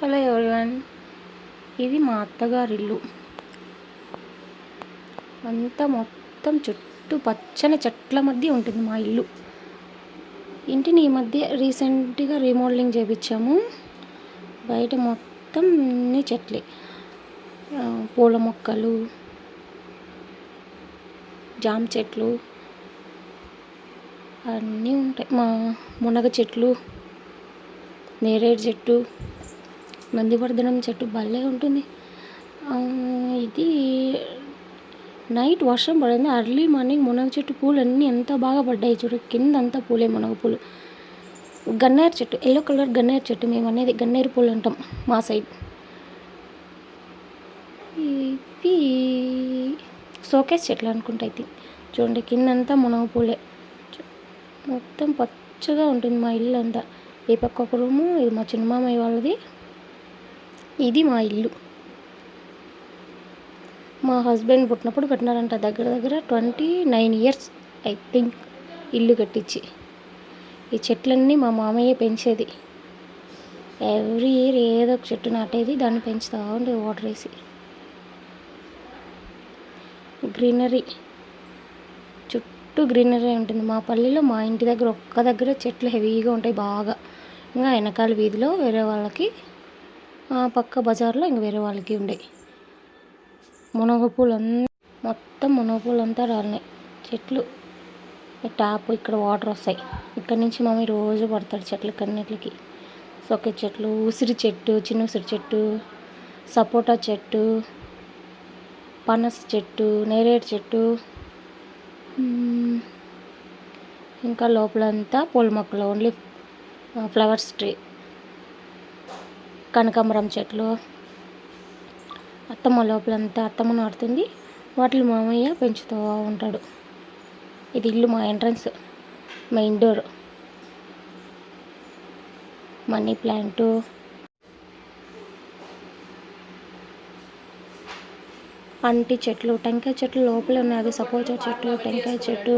Hello everyone. ఇది మా అత్తగారి ఇల్లు అంతా మొత్తం చుట్టూ పచ్చని చెట్ల మధ్య ఉంటుంది మా ఇల్లు. ఇంటిని ఈ మధ్య రీసెంట్గా రీమోడలింగ్ చేయించాము బయట మొత్తం అన్ని చెట్లే. పూల మొక్కలు జామ చెట్లు అన్నీ ఉంటాయి. మా మునగ చెట్లు నేరేడు చెట్టు నందివర్ధనం చెట్టు భలే ఉంటుంది. ఇది నైట్ వర్షం పడింది. అర్లీ మార్నింగ్ మునగ చెట్టు పూలు అన్నీ ఎంత బాగా పడ్డాయి చూడు. కింద అంతా పూలే మునగ పూలు. గన్నేరు చెట్టు ఎల్లో కలర్ గన్నేరు చెట్టు మేము అనేది గన్నేరు పూలు అంటాం మా సైడ్. ఇది సోకేస్ చెట్లు అనుకుంటా ఇది చూడండి కిందంతా మునగ పూలే. మొత్తం పచ్చగా ఉంటుంది మా ఇల్లు అంతా ఈ పక్క ఒక రూము ఇది మా చిన్నమామయ్య వాళ్ళది. ఇది మా ఇల్లు. మా హస్బెండ్ పుట్టినప్పుడు కట్టినారంట దగ్గర దగ్గర twenty nine years I think ఇల్లు కట్టించి. ఈ చెట్లన్నీ మా మామయ్య పెంచేది. ఎవ్రీ ఇయర్ ఏదో ఒక చెట్టు నాటేది దాన్ని పెంచుతూ ఉండేది వాటర్ వేసి. గ్రీనరీ చుట్టూ గ్రీనరీ ఉంటుంది. మా పల్లెలో మా ఇంటి దగ్గర ఒక్క దగ్గర చెట్లు హెవీగా ఉంటాయి బాగా. ఇంకా వెనకాల వీధిలో వేరే వాళ్ళకి ఆ పక్క బజార్లో ఇంక వేరే వాళ్ళకి ఉండే. మునగ పూలు మొత్తం మునగపూలు అంతా రాలినాయి. చెట్లు. టాప్ ట్యాప్ ఇక్కడ వాటర్ వస్తాయి. ఇక్కడ నుంచి మమ్మీ రోజు పడతాడు చెట్లకి అన్నిటికి సొక్క చెట్లు ఉసిరి చెట్టు చిన్న ఉసిరి చెట్టు సపోటా చెట్టు పనస చెట్టు నేరేడు చెట్టు. ఇంకా లోపలంతా పూల మొక్కలు ఓన్లీ ఫ్లవర్స్ ట్రీ. కనకాంబరం చెట్లు అత్తమ్మ లోపలంతా అత్తమ్మ నాటుతుంది. వాటిని మామయ్య పెంచుతూ ఉంటాడు. ఇది ఇల్లు మా entrance main door money plant. అంటి చెట్లు టెంకాయ చెట్లు లోపలే ఉన్నాయి. అది సపోటా చెట్టు టెంకాయ చెట్టు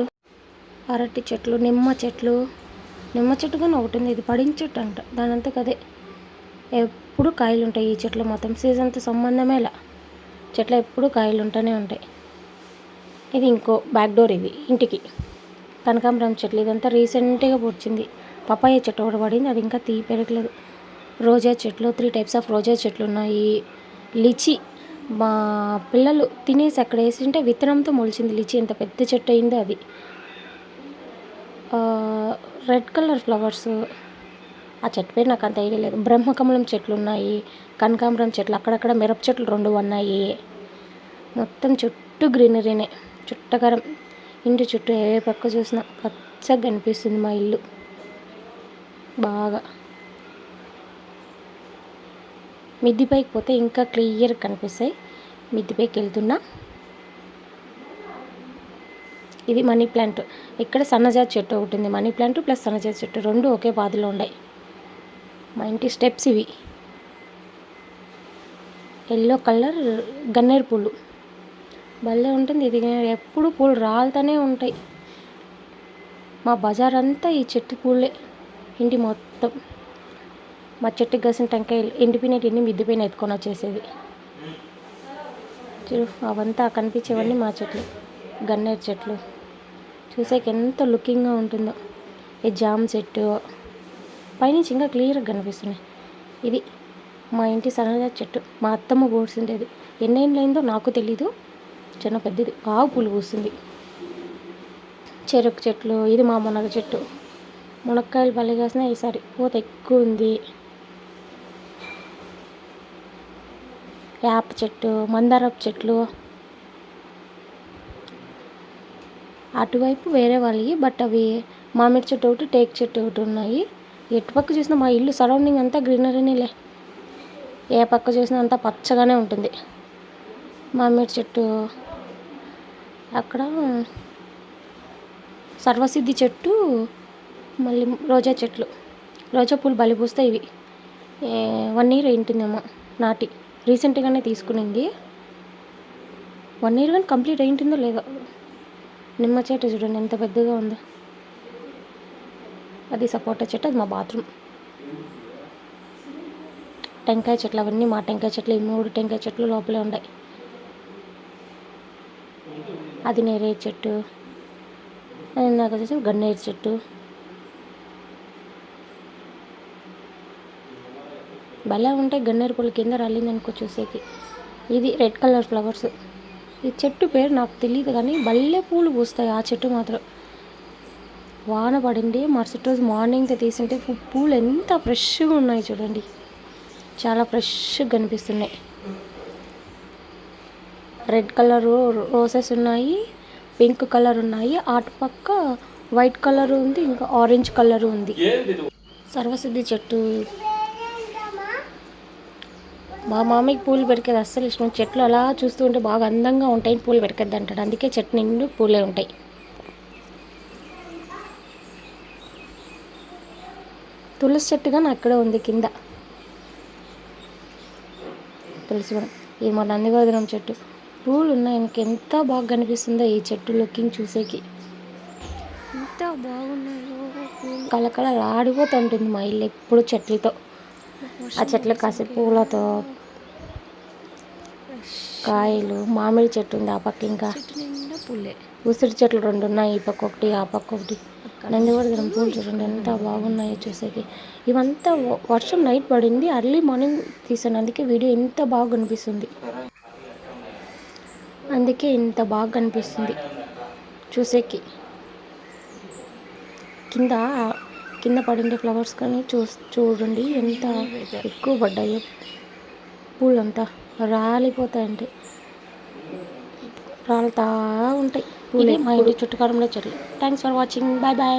అరటి చెట్లు నిమ్మ చెట్లు. నిమ్మ చెట్టు కానీ ఒకటి ఉంది. ఇది పడిన చెట్టు అంట. దాని అంతా కదే ఎప్పుడు కాయలు ఉంటాయి ఈ చెట్లు మొత్తం సీజన్తో సంబంధమే ఇలా చెట్లు ఎప్పుడు కాయలు ఉంటూనే ఉంటాయి. ఇది ఇంకో బ్యాక్ డోర్ ఇది ఇంటికి. కనకాంబరం చెట్లు ఇదంతా రీసెంట్గా పొడిచింది. పపాయ చెట్టు ఒకటి పడింది అది ఇంకా తీ పెరగలేదు. రోజా చెట్లు త్రీ టైప్స్ ఆఫ్ రోజా చెట్లు ఉన్నాయి. లిచి మా పిల్లలు తినేసి అక్కడ వేసింటే విత్తనంతో మొలిచింది లిచి. ఎంత పెద్ద చెట్టు అయిందో అది. రెడ్ కలర్ ఫ్లవర్స్ ఆ చెట్టు పేరు నాకు అంత ఐడియా లేదు. బ్రహ్మకమలం చెట్లు ఉన్నాయి కనకాంబరం చెట్లు అక్కడక్కడ మిరప చెట్లు రెండు ఉన్నాయి. మొత్తం చుట్టూ గ్రీనరీనే చుట్టకరం. ఇంటి చుట్టూ ఏ పక్క చూసినా పచ్చగా కనిపిస్తుంది మా ఇల్లు. బాగా. మిద్దిపైకి పోతే ఇంకా క్లియర్ కనిపిస్తాయి. మిద్దిపైకి వెళ్తున్నా. ఇది మనీ ప్లాంట్. ఇక్కడ సన్నజాతి చెట్టు ఒకటి ఉంది. మనీ ప్లాంట్ ప్లస్ సన్నజాతి చెట్టు రెండు ఒకే పాదిలో ఉన్నాయి. మా ఇంటి స్టెప్స్ ఇవి. ఎల్లో కలర్ గన్నేరు పూలు. భలే ఉంటుంది ఇది. ఎప్పుడు పూలు రాలుతూనే ఉంటాయి. మా బజార్ అంతా ఈ చెట్టు పూలే ఇంటి మొత్తం. మా చెట్టుకి కాసిన టెంకాయలు ఎండిపోయినవి మిద్దిపోయిన ఎత్తుకొని వచ్చేసేది. చూడు అవంతా కనిపించేవన్నీ మా చెట్లు గన్నేరు చెట్లు. చూసాక ఎంత లుకింగ్గా ఉంటుందో. ఈ జామ చెట్టు పైనుంచి ఇంకా క్లియర్గా కనిపిస్తున్నాయి. ఇది మా ఇంటి సన్నజా చెట్టు. మా అత్తమ్మ పూసిండేది ఎన్నేళ్ళైందో నాకు తెలీదు. చిన్న పెద్దది. ఆవు పూలు పూస్తుంది చెరుకు చెట్లు ఇది మా మునగ చెట్టు. మునక్కాయలు భలే కాసినాయి ఈసారి. పూత ఎక్కువ ఉంది. వేప చెట్టు మందారపు చెట్లు. అటువైపు వేరే వాళ్ళవి బట్ అవి మామిడి చెట్టు ఒకటి టేక్ చెట్టు ఒకటి ఉన్నాయి. ఎటు పక్క చూసినా మా ఇల్లు సరౌండింగ్ అంతా గ్రీనరీనేలే ఏ పక్క చూసినా అంతా పచ్చగానే ఉంటుంది. మామిడి చెట్టు అక్కడ సర్వసిద్ధి చెట్టు మళ్ళీ రోజా చెట్లు. రోజా పూలు బలి పూస్తాయి ఇవి. వన్ ఇయర్ అయింటుందేమో నాటి. రీసెంట్గానే తీసుకునింది. వన్ ఇయర్ కానీ కంప్లీట్ అయింటుందో లేదో. నిమ్మ చెట్టు చూడండి ఎంత పెద్దగా ఉందో. అది సపోటా చెట్టు అది మా బాత్రూమ్. టెంకాయ చెట్లు అవన్నీ మా టెంకాయ చెట్లు ఈ మూడు టెంకాయ చెట్లు లోపలే ఉన్నాయి అది నేరేడు చెట్టు అది ఇందాక వచ్చేసి గన్నేరు చెట్టు. భలే ఉంటాయి గన్నేరు పూలు కింద రాలింది అనుకో చూసేకి. ఇది రెడ్ కలర్ ఫ్లవర్స్. ఈ చెట్టు పేరు నాకు తెలియదు కానీ భలే పూలు పూస్తాయి ఆ చెట్టు మాత్రం. వాన పడింది. మరుసటి రోజు మార్నింగ్ తీసింటే పూలు ఎంత ఫ్రెష్గా ఉన్నాయి చూడండి. చాలా ఫ్రెష్గా కనిపిస్తున్నాయి. రెడ్ కలర్ రోసెస్ ఉన్నాయి పింక్ కలర్ ఉన్నాయి. అటు పక్క వైట్ కలర్ ఉంది ఇంకా ఆరెంజ్ కలర్ ఉంది. సర్వసిద్ధి చెట్టు. మా మామయ్యకి పూలు పెరికేది అస్సలు ఇష్టం చెట్లు అలా చూస్తూ ఉంటే బాగా అందంగా ఉంటాయి. పూలు పెరికేద్ది అంటాడు అందుకే చెట్టు నిండు పూలే ఉంటాయి. తులసి చెట్టు కానీ అక్కడే ఉంది కింద. తులసి కూడా ఇది మా నందివర్ధనం చెట్టు. పూలు ఉన్నాయి. నాకు ఎంత బాగా కనిపిస్తుందో ఈ చెట్టు లుకింగ్ చూసేకి. ఎంత బాగున్నాయో కలకల రాడిపోతుంటుంది మా ఇల్లు ఎప్పుడు చెట్లతో. ఆ చెట్లు కాసే పూలతో. కాయలు మామిడి చెట్టు ఉంది ఆ పక్క ఇంకా. ఉసిరి చెట్లు రెండు ఉన్నాయి. ఈ పక్క ఒకటి ఆ పక్క ఒకటి. నందివర్ధనం పూలు చూడండి ఎంత బాగున్నాయో చూసేకి. ఇవంతా వర్షం నైట్ పడింది అర్లీ మార్నింగ్ తీసాను అందుకే వీడియో ఎంత బాగా కనిపిస్తుంది. అందుకే ఇంత బాగా కనిపిస్తుంది చూసేకి. కింద కింద పడిండే ఫ్లవర్స్ కానీ చూ చూడండి ఎంత ఎక్కువ పడ్డాయో. పూలంతా రాలిపోతాయంటే రాలుతా ఉంటాయి. పూలే మా ఇంటి చుట్టుకారంలో చెట్లు. Thanks for watching bye bye